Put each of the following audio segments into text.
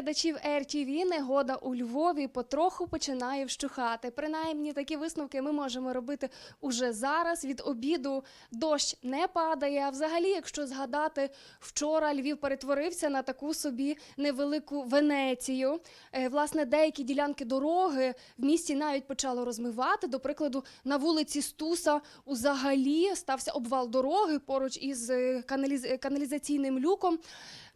глядачів RTV, негода у Львові потроху починає вщухати. Принаймні такі висновки ми можемо робити уже зараз. Від обіду дощ не падає. А взагалі, якщо згадати, вчора Львів перетворився на таку собі невелику Венецію. Е, Власне, деякі ділянки дороги в місті навіть почало розмивати. До прикладу, на вулиці Стуса узагалі стався обвал дороги поруч із е, каналіз- каналізаційним люком.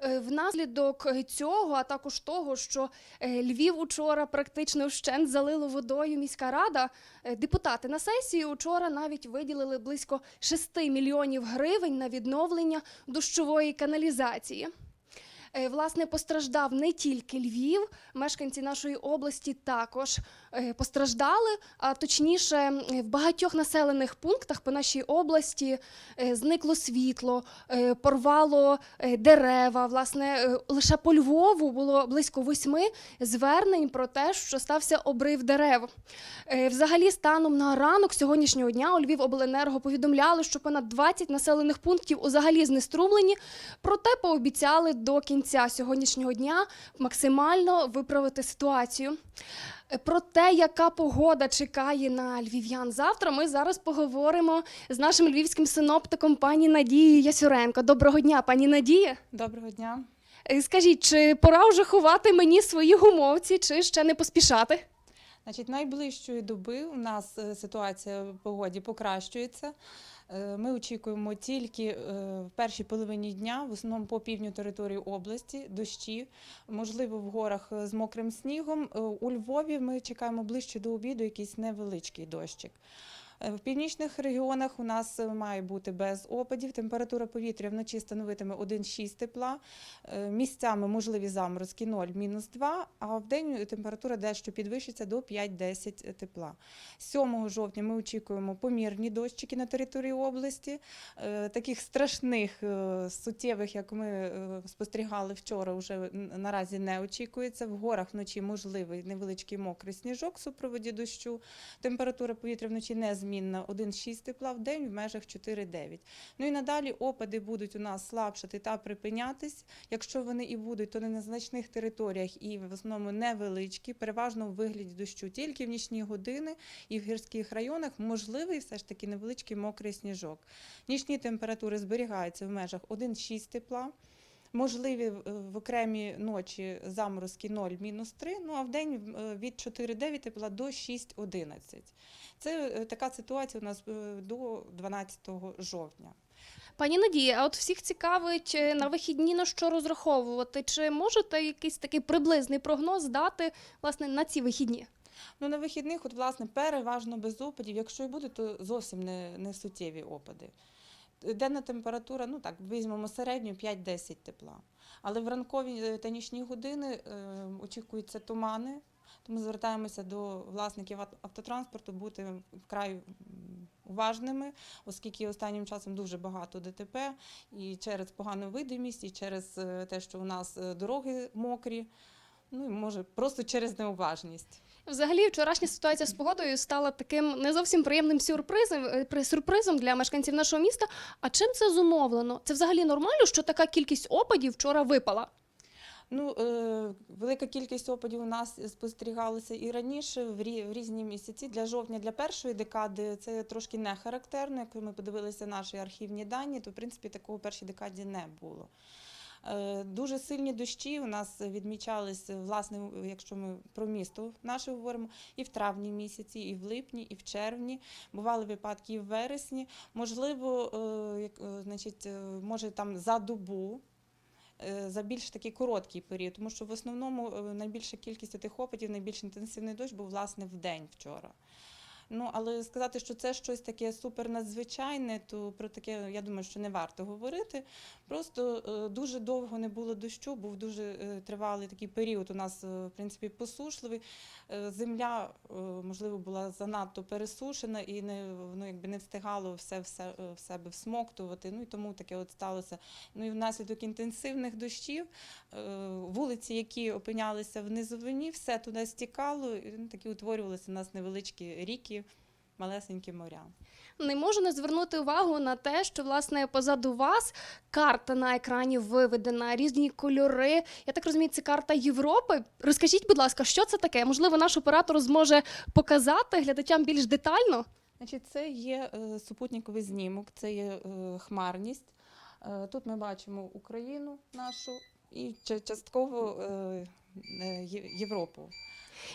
Е, Внаслідок цього, а також того, що е, Львів учора практично вщент залило водою міська рада. е, Депутати на сесії учора навіть виділили близько 6 мільйонів гривень на відновлення дощової каналізації. Е, Власне, постраждав не тільки Львів, мешканці нашої області також постраждали. А точніше, в багатьох населених пунктах по нашій області е, зникло світло, е, порвало е, дерева. Власне, е, лише по Львову було близько восьми звернень про те, що стався обрив дерев. Е, Взагалі, станом на ранок сьогоднішнього дня у Львівобленерго повідомляли, що понад 20 населених пунктів узагалі знеструмлені, проте пообіцяли до кінця сьогоднішнього дня максимально виправити ситуацію. Про те, яка погода чекає на львів'ян завтра, ми зараз поговоримо з нашим львівським синоптиком пані Надією Ясюренко. Доброго дня, пані Надія. Доброго дня. Е, Скажіть, чи пора вже ховати мені свої гумовці, чи ще не поспішати? Значить, найближчої доби у нас е, ситуація в погоді покращується. Е, Ми очікуємо тільки е, в першій половині дня, в основному по півдню території області, дощі, можливо, в горах з мокрим снігом. У Львові ми чекаємо ближче до обіду якийсь невеличкий дощик. Е, В північних регіонах у нас е, має бути без опадів. Температура повітря вночі становитиме 1,6 тепла. Е, Місцями можливі заморозки 0, мінус 2, а в день температура дещо підвищиться до 5-10 тепла. 7 жовтня ми очікуємо помірні дощики на території області. Таких страшних, суттєвих, як ми спостерігали вчора, вже наразі не очікується. В горах вночі можливий невеличкий мокрий сніжок в супроводі дощу. Температура повітря вночі незмінна 1,6 тепла, в день в межах 4,9. Ну і надалі опади будуть у нас слабшати та припинятись. Якщо вони і будуть, то не на значних територіях і в основному невеличкі, переважно в вигляді дощу. Тільки в нічні години і в гірських районах можливий все ж таки невеличкий мокрий сніжок. Нічні температури зберігаються в межах 1,6 тепла. Можливі в окремі ночі заморозки 0, мінус 3, ну а в день е, від 4,9 тепла до 6,11. Це е, така ситуація у нас е, до 12 жовтня. Пані Надія, а от всіх цікавить на вихідні на що розраховувати? Чи можете якийсь такий приблизний прогноз дати власне на ці вихідні? Ну, на вихідних, от, власне, переважно без опадів. Якщо і буде, то зовсім не, не суттєві опади. Денна температура, ну так, візьмемо середню 5-10 тепла. Але в ранкові е, та нічні години е, очікуються тумани, тому звертаємося до власників ав- автотранспорту бути вкрай уважними, оскільки останнім часом дуже багато ДТП і через погану видимість, і через е, те, що у нас дороги мокрі, ну і може просто через неуважність. Взагалі, вчорашня ситуація з погодою стала таким не зовсім приємним сюрпризом, е, при- сюрпризом для мешканців нашого міста. А чим це зумовлено? Це взагалі нормально, що така кількість опадів вчора випала? Ну, е, велика кількість опадів у нас спостерігалася і раніше, в, рі, в різні місяці. Для жовтня, для першої декади це трошки не характерно. Як ми подивилися наші архівні дані, то в принципі такого першій декаді не було. Е, Дуже сильні дощі у нас відмічалися, власне, якщо ми про місто наше говоримо, і в травні місяці, і в липні, і в червні. Бували випадки і в вересні. Можливо, е, е, значить, може там за добу за більш такий короткий період, тому що в основному найбільша кількість тих опадів, найбільш інтенсивний дощ був власне в день вчора. Ну, але сказати, що це щось таке супернадзвичайне, то про таке я думаю, що не варто говорити. Просто е, дуже довго не було дощу, був дуже е, тривалий такий період. У нас, е, в принципі, посушливий. Земля, можливо, була занадто пересушена і не воно якби не встигало все, все в себе всмоктувати. Ну і тому таке от сталося. Ну і внаслідок інтенсивних дощів вулиці, які опинялися в низовині, все туди стікало, і ну, такі утворювалися у нас невеличкі ріки. Малесенькі моря. Не можу не звернути увагу на те, що власне позаду вас карта на екрані виведена, різні кольори. Я так розумію, це карта Європи. Розкажіть, будь ласка, що це таке? Можливо, наш оператор зможе показати глядачам більш детально. Значить, це є е, супутниковий знімок, це є е, хмарність. Е, Тут ми бачимо Україну нашу і ча- частково Європу.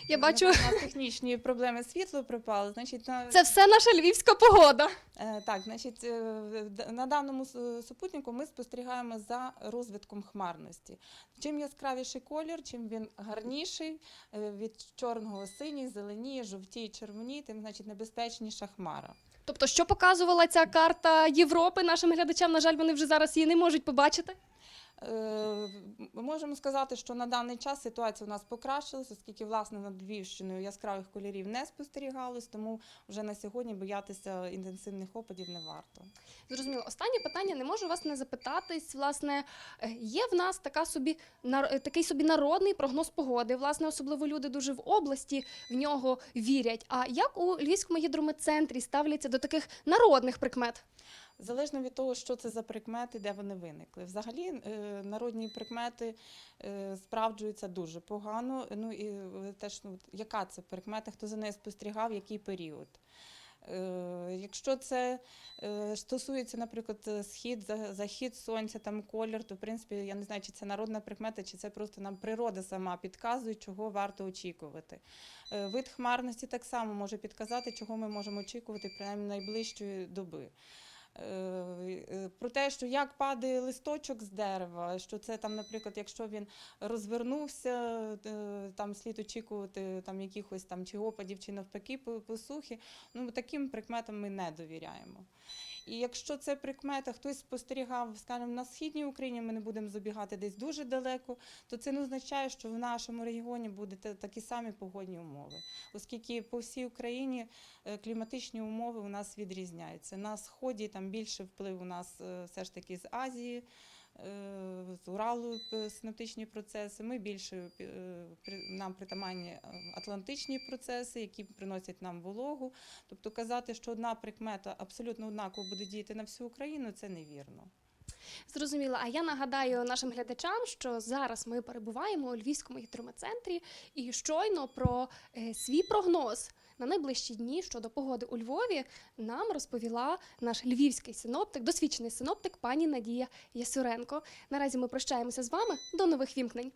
Я бачу, У нас технічні проблеми світло припало. Значить, на, це все наша львівська погода. Е, Так, значить, е, д- на даному су- супутнику ми спостерігаємо за розвитком хмарності. Чим яскравіший колір, чим він гарніший, е, від чорного синій, зеленіє, жовтіє, червоній, тим значить небезпечніша хмара. Тобто, що показувала ця карта Європи нашим глядачам? На жаль, вони вже зараз її не можуть побачити. Е, Ми можемо сказати, що на даний час ситуація у нас покращилась, оскільки власне над Львівщиною яскравих кольорів не спостерігалось, тому вже на сьогодні боятися інтенсивних опадів не варто. Зрозуміло, останнє питання не можу вас не запитатись. Власне, е, є в нас така собі е, такий собі народний прогноз погоди. Власне, особливо люди дуже в області в нього вірять. А як у Львівському гідрометцентрі ставляться до таких народних прикмет? Залежно від того, що це за прикмети, де вони виникли. Взагалі, е, народні прикмети е, справджуються дуже погано. Ну і е, теж ну, яка це прикмета, хто за нею спостерігав, який період. Якщо це стосується, наприклад, схід, захід сонця, там колір, то в принципі я не знаю, чи це народна прикмета, чи це просто нам природа сама підказує, чого варто очікувати. Вид хмарності так само може підказати, чого ми можемо очікувати принаймні найближчої доби. Е, е, Про те, що як падає листочок з дерева, що це там, наприклад, якщо він розвернувся, е, там слід очікувати там якихось там чи опадів, чи навпаки посухи. Ну таким прикметам ми не довіряємо. І якщо це прикмета, хтось спостерігав, скажімо, на східній Україні, ми не будемо забігати десь дуже далеко, то це не означає, що в нашому регіоні будуть такі самі погодні умови, оскільки по всій Україні е, кліматичні умови у нас відрізняються. На сході там більше вплив у нас е, все ж таки з Азії. Е, З Уралу е, синоптичні процеси. Ми більше е, нам притаманні атлантичні процеси, які приносять нам вологу. Тобто казати, що одна прикмета абсолютно однаково буде діяти на всю Україну, це невірно. Зрозуміло. А я нагадаю нашим глядачам, що зараз ми перебуваємо у Львівському гідрометцентрі і щойно про свій прогноз на найближчі дні щодо погоди у Львові нам розповіла наш львівський синоптик, досвідчений синоптик пані Надія Ясюренко. Наразі ми прощаємося з вами. До нових вімкнень.